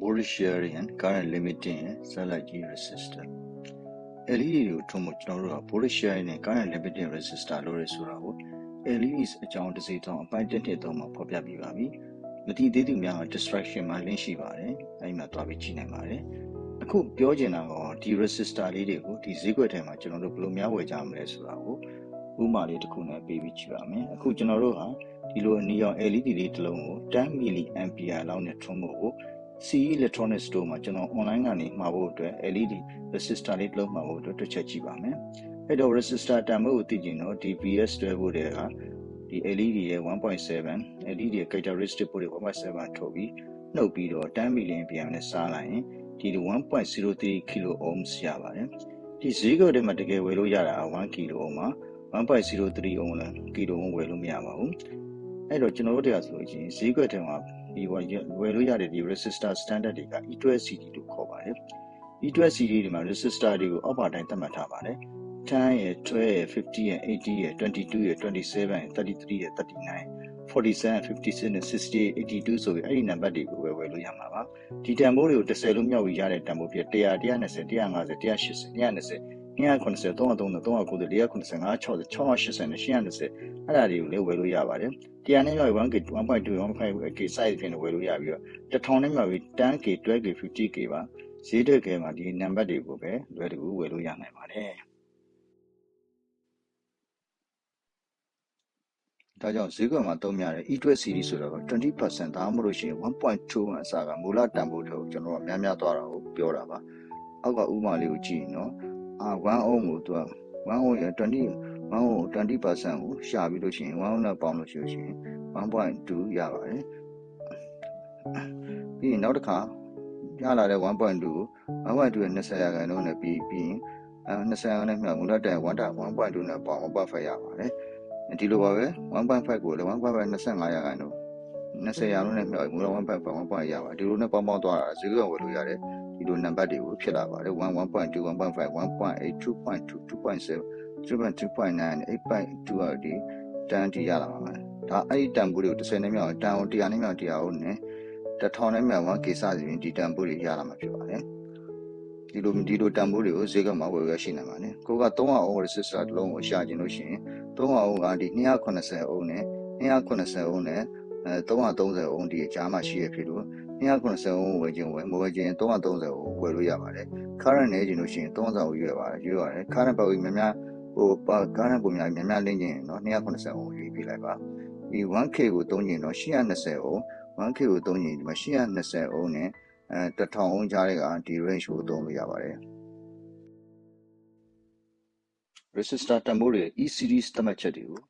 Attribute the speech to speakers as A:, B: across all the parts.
A: Borisharian current limiting ရဲ့ satellite ကြီး resistor LED တွေကိုထုံးဖို့ကျွန်တော်တို့က Borisharian နဲ့ current limiting resistor လို့ရဆိုတာကို LEDs အကြောင်းတစ်စိတ်တောင်အပိုင်းတစ်နှစ်သုံးမှာဖော်ပြပြပါပြီမတိသေးသူများက distraction မှာ link ရှိပါတယ်အဲဒီမှာတွားပြီးကြည့်နိုင်ပါတယ်အခုပြောချင်တာကဒီ resistor လေးတွေကိုဒီဈေးကွက်ထဲမှာကျွန်တော်တို့ဘယ်လိုများဝယ်ကြမလဲဆိုတာကိုဥပမာလေးတစ်ခုနဲ့ပေးပြီးကြည့်ပါမယ်အခုကျွန်တော်တို့ဟာဒီလိုအနီရောင် LED လေးတစ်လုံးကို10 mA လောက်နဲ့ထုံးဖို့ကို CE Electronic Store မှာကျွန်တော် online ကနေမှာဖို့အတွက် LED resistor လေးတစ်လုံးမှာဖို့အတွက်တစ်ချက်ကြည့်ပါမယ်အဲ့တော့ resistor တန်ဖိုးကိုသိကြည့်တော့ဒီ BS တွဲဖို့တဲ့ကဒီ LED ရဲ့1.7 LED ရဲ့ characteristic ပို့တွေ1.7ထုတ်ပြီးနှုတ်ပြီးတော့10 million PM နဲ့စားလိုက်ရင်ဒီ1.03 kilo ohms ရပါတယ်ဒီဈေးကွက်ထဲမှာတကယ်ဝယ်လို့ရတာ1 kilo ohm မှာ1.03 ohm လည်း kilo ohm ဝယ်လို့မရပါဘူးအဲ့တော့ကျွန်တော်တို့တရားဆိုလို့ရှိရင်ဈေးကွက်ထဲမှာ ဒီဝယ်လို့ရတဲ့ဒီ resistor standard တွေက E12CD လို့ခေါ်ပါတယ် E12CD တွေမှာ resistor တွေကိုအောက်ပါတိုင်းသတ်မှတ်ထားပါတယ်10ရဲ့12ရဲ့50ရဲ့80ရဲ့22ရဲ့27ရဲ့33ရဲ့39 47 56နဲ့68 82ဆိုပြီးအဲ့ဒီနံပါတ်တွေကိုဝယ်ဝယ်လို့ရမှာပါဒီတန်ဖိုးတွေကို10လို့မြောက်ပြီးရတဲ့တန်ဖိုးပြ100 120 150 180 190 290 330 390 495 60 680နဲ့820အဲ့ဒါတွေကိုလည်းဝယ်လို့ရပါတယ်တရားနဲ့မြောက် 1K 1.2 1.5K size ဖြစ်နေဝယ်လို့ရပြီးတော့1000နဲ့မြောက်ပြီး 10K 12K 50K ပါဈေးတွေကဲမှာဒီနံပါတ်တွေကိုပဲလွယ်တကူဝယ်လို့ရနိုင်ပါတယ်ဒါကြောင့်ဈေးကွက်မှာသုံးများတဲ့ E12 series ဆိုတော့20%ဒါမှမဟုတ်ရှင်1.2အစားကမူလတန်ဖိုးတွေကိုကျွန်တော်များများသွားတာကိုပြောတာပါအောက်ကဥမာလေးကိုကြည့်နော် အာ1 ohm ကိုသူက1 ohm ရ20 1 ohm 20%ကိုရှာပြီးလို့ရှိရင်1 ohm နဲ့ပေါင်းလို့ရှိရင်1.2ရပါတယ်ပြီးရင်နောက်တစ်ခါရလာတဲ့1.2ကို1.2ရဲ့20ရာခိုင်နှုန်းနဲ့ပြီးပြီးရင်အဲ20ရာခိုင်နှုန်းနဲ့မြတ်မူလတန်1.2နဲ့ပေါင်း1.5ရပါတယ်ဒီလိုပါပဲ1.5ကိုလည်း1.5 25ရာခိုင်နှုန်း20ရာနှုန်းနဲ့မြောက်မူလ1.5 1.5ရပါဒီလိုနဲ့ပေါင်းပေါင်းသွားတာဈေးကွက်ဝယ်လို့ရတယ် ဒီလိုနံပါတ်တွေကိုဖြစ်လာပါတယ်1 1.2 1.5 1.8 2.2 2.7 3.2.9 8.2အော်ဒီတန်တီရလာပါမယ်ဒါအဲ့ဒီတန်ဖိုးတွေကို30နဲ့မြောက်တန်အောင်100နဲ့မြောက်100အောင်နဲ့1000နဲ့မြောက်1ကေစစီရင်ဒီတန်ဖိုးတွေရလာမှာဖြစ်ပါတယ်ဒီလိုဒီလိုတန်ဖိုးတွေကိုဈေးကမှာဝယ်ရရှိနိုင်ပါတယ်ကိုက300အော် resistor တစ်လုံးကိုရှာကျင်လို့ရှိရင်300အော်ကဒီ280အော်နဲ့280အော်နဲ့အဲ330အော်ဒီအကြားမှာရှိရဖြစ်လို့ 290ဝယ်ခြင်းဝယ်မဝယ်ခြင်း330ကိုဝယ်လို့ရပါတယ် current နဲ့ခြင်းလို့ရှိရင်300ကိုရွေးပါတယ်ရွေးရတယ် current ပေါ့များများဟို current ပုံများများများလင်းခြင်းเนาะ290ကိုရွေးပြလိုက်ပါဒီ 1k ကိုသုံးခြင်းတော့820အောင် 1k ကိုသုံးခြင်းဒီမှာ820အောင်နဲ့အဲ1000အောင်ကြားတဲ့ကဒီ range ကိုသုံးလို့ရပါတယ် resistor တန်ဖိုးတွေ E series သတ်မှတ်ချက်တွေကို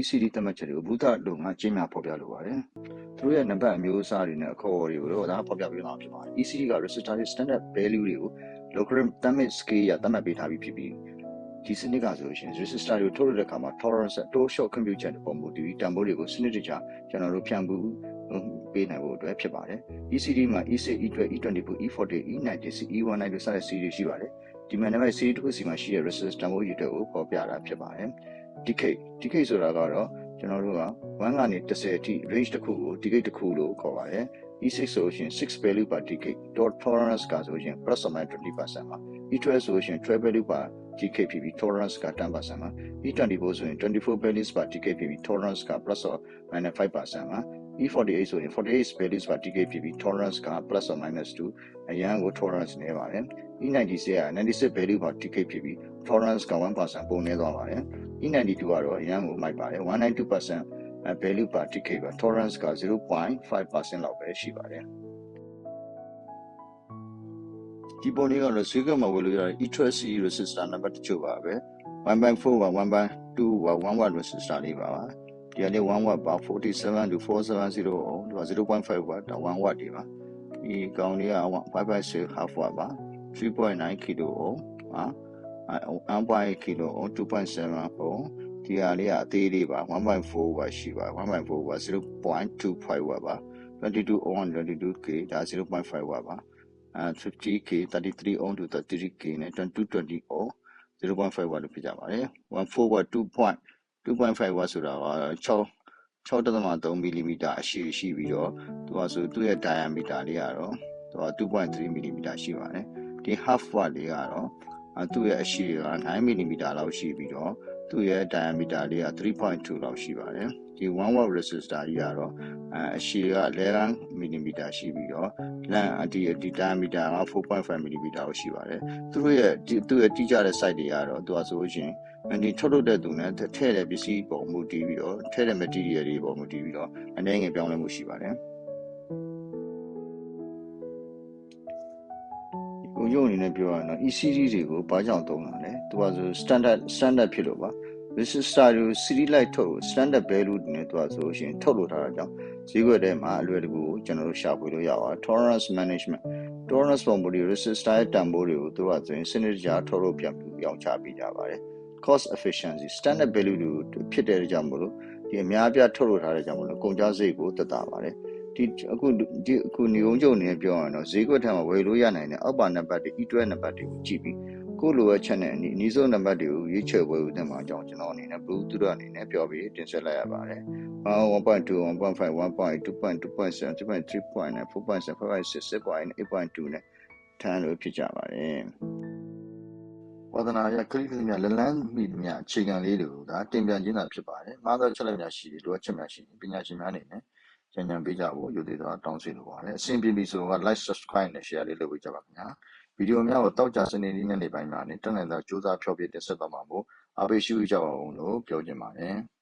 A: ECD သတ်မှတ်ချက်တွေကိုဘုဒ္ဓလုံကကျင်းများဖော်ပြလိုပါတယ်။သူတို့ရဲ့နံပါတ်အမျိုးအစားတွေနဲ့အခေါ်အဝေါ်တွေကိုတော့ဒါဖော်ပြပေးမှာဖြစ်ပါတယ်။ ECD က resistor ရဲ့ standard value တွေကို logarithm scale ရသတ်မှတ်ပေးထားပြီးဖြစ်ပြီးဒီစနစ်ကဆိုလို့ရှိရင် resistor တွေကိုထုတ်တဲ့အခါမှာ tolerance တိုး short compute ချက်ပုံမှုတည်ပြီးတန်ဖိုးတွေကိုစနစ်တကျကျွန်တော်တို့ဖြန့်ဘူးပေးနိုင်ဖို့အတွက်ဖြစ်ပါတယ်။ ECD မှာ E6, E12, E24, E40, E90, E190 စတဲ့ series ရှိပါတယ်။ဒီမှာနံပါတ် series တစ်ခုစီမှာရှိတဲ့ resistor တန်ဖိုးယူတဲ့ကိုပေါ်ပြတာဖြစ်ပါတယ်။ decade decade ဆိုတာကတော့ကျွန်တော်တို့က1ကနေ10အထိ range တစ်ခုကို decade တစ်ခုလို့ခေါ်ပါတယ် E6 ဆိုရင်6 value per decade dot tolerance ကဆိုရင် plus or minus 20%ပါ E12 ဆိုရင်12 value per decade ဖြစ်ပြီး tolerance က10%ပါ E24 ဆိုရင်24 values per decade ဖြစ်ပြီး tolerance က plus or minus 5%ပါ E48 ဆိုရင်48 values per decade ဖြစ်ပြီး tolerance က plus or minus 2အရန်ကို tolerance နေပါတယ် E96 က96 value per decade ဖြစ်ပြီး tolerance က1%ပုံနေသွားပါတယ် E92 ကတော့အရန်ကိုမိုက်ပါတယ်192% value per decade ပါ tolerance က0.5%လောက်ပဲရှိပါတယ်ဒီပုံလေးကတော့ဈေးကမှာဝယ်လို့ရတဲ့ E12C resistor နံပါတ်တချို့ပါပဲ1.4ပါ1.2ပါ1 watt resistor လေးပါပါဒီကနေ့1 watt ပါ47 to 470အောင်ဒီက0.5 watt 1 watt တွေပါဒီကောင်လေးက5.6 half watt ပါ3.9 kilo ohm ပါ 1.8 kilo ohm 2.7 ohm ဒီဟာလေးကအသေးလေးပါ1.4 watt ရှိပါ1.4 watt 0.25 watt ပါ22 ohm 22k ဒါ0.5 watt ပါအဲ 50k 33 ohm to 33k နဲ့220 ohm 0.5 watt လို့ဖြစ်ကြပါတယ်14 watt 2.2.5 watt ဆိုတာက6 6.3 mm အရှိရှိပြီးတော့သူကဆိုသူ့ရဲ့ diameter လေးကတော့သူက2.3 mm ရှိပါတယ်ဒီ half watt လေးကတော့အဲ သူ့ရဲ့အရှိက9 mm လောက်ရှိပြီးတော့သူ့ရဲ့ diameter လေးက3.2လောက်ရှိပါတယ်ဒီ1 watt resistor ကြီးကတော့အဲအရှိက11 mm ရှိပြီးတော့လမ်းဒီဒီ diameter က4.5 mm လောက်ရှိပါတယ်သူတို့ရဲ့ဒီသူ့ရဲ့တိကျတဲ့ site တွေကတော့သူကဆိုလို့ရှိရင်ဒီထုတ်လုပ်တဲ့သူနဲ့ထည့်တဲ့ပစ္စည်းပုံမူတည်ပြီးတော့ထည့်တဲ့ material တွေပုံမူတည်ပြီးတော့အနေငယ်ပြောင်းလဲမှုရှိပါတယ် ကိုရုံအနေနဲ့ပြောရရင်တော့ ECD တွေကိုဘာကြောင့်သုံးတာလဲသူကဆို standard standard ဖြစ်လို့ပါ resistor ကို series light ထုတ် standard value နဲ့သူကဆိုရှင်ထုတ်လို့ထားတာကြောင့်ဈေးကွက်ထဲမှာအလွယ်တကူကျွန်တော်တို့ရှာဖွေလို့ရပါတယ် tolerance management tolerance ပုံပေါ်ဒီ resistor ရဲ့တန်ဖိုးတွေကိုသူကဆိုရင်စနစ်တကျထုတ်လို့ပြန်ပြီးရောင်းချပေးကြပါတယ် cost efficiency standard value တွေဖြစ်တဲ့ကြောင့်မို့လို့ဒီအများအပြားထုတ်လို့ထားတဲ့ကြောင့်မို့လို့ကုန်ကျစရိတ်ကိုသက်သာပါတယ် ဒီအခုဒီအခုနေုံကျုံနေပြောရရင်တော့ဈေးကွက်ထက်မှာဝယ်လို့ရနိုင်တဲ့အောက်ပါနံပါတ်တွေ E12 နံပါတ်တွေကိုကြည့်ပြီးကိုလိုအပ်ချက်နဲ့အနည်းဆုံးနံပါတ်တွေကိုရွေးချယ်ပွဲဦးတင်မှာအကြောင်းကျွန်တော်အနေနဲ့ blue သူတို့အနေနဲ့ပြောပြီးတင်ဆက်လိုက်ရပါတယ်1.2 1.5 1.2 2.7 2.3 4.7 5.6 6.8.2နဲ့ထမ်းလို့ဖြစ်ကြပါတယ်ဝါသနာရခရီးခရီးများလလန်းမိများအခြေခံလေးတွေကိုဒါတင်ပြခြင်းသာဖြစ်ပါတယ်။မားသောချက်လက်များရှိတယ်လိုအပ်ချက်များရှိတယ်ပညာရှင်များအနေနဲ့ ဉာဏ်ဉာဏ်ပေးကြဖို့ယူသေးတော့တောင်းဆိုလိုပါတယ်။အဆင်ပြေပြီဆိုတော့ like subscribe နဲ့ share လေးလုပ်ပေးကြပါခင်ဗျာ။ဗီဒီယိုများကိုတောက်ကြစနေနေ့ညနေပိုင်းမှာနဲ့တက်နိုင်သောစူးစမ်းဖြောပြတင်ဆက်သွားမှာမို့အားပေးရှိကြပါအောင်လို့ပြောချင်ပါတယ်။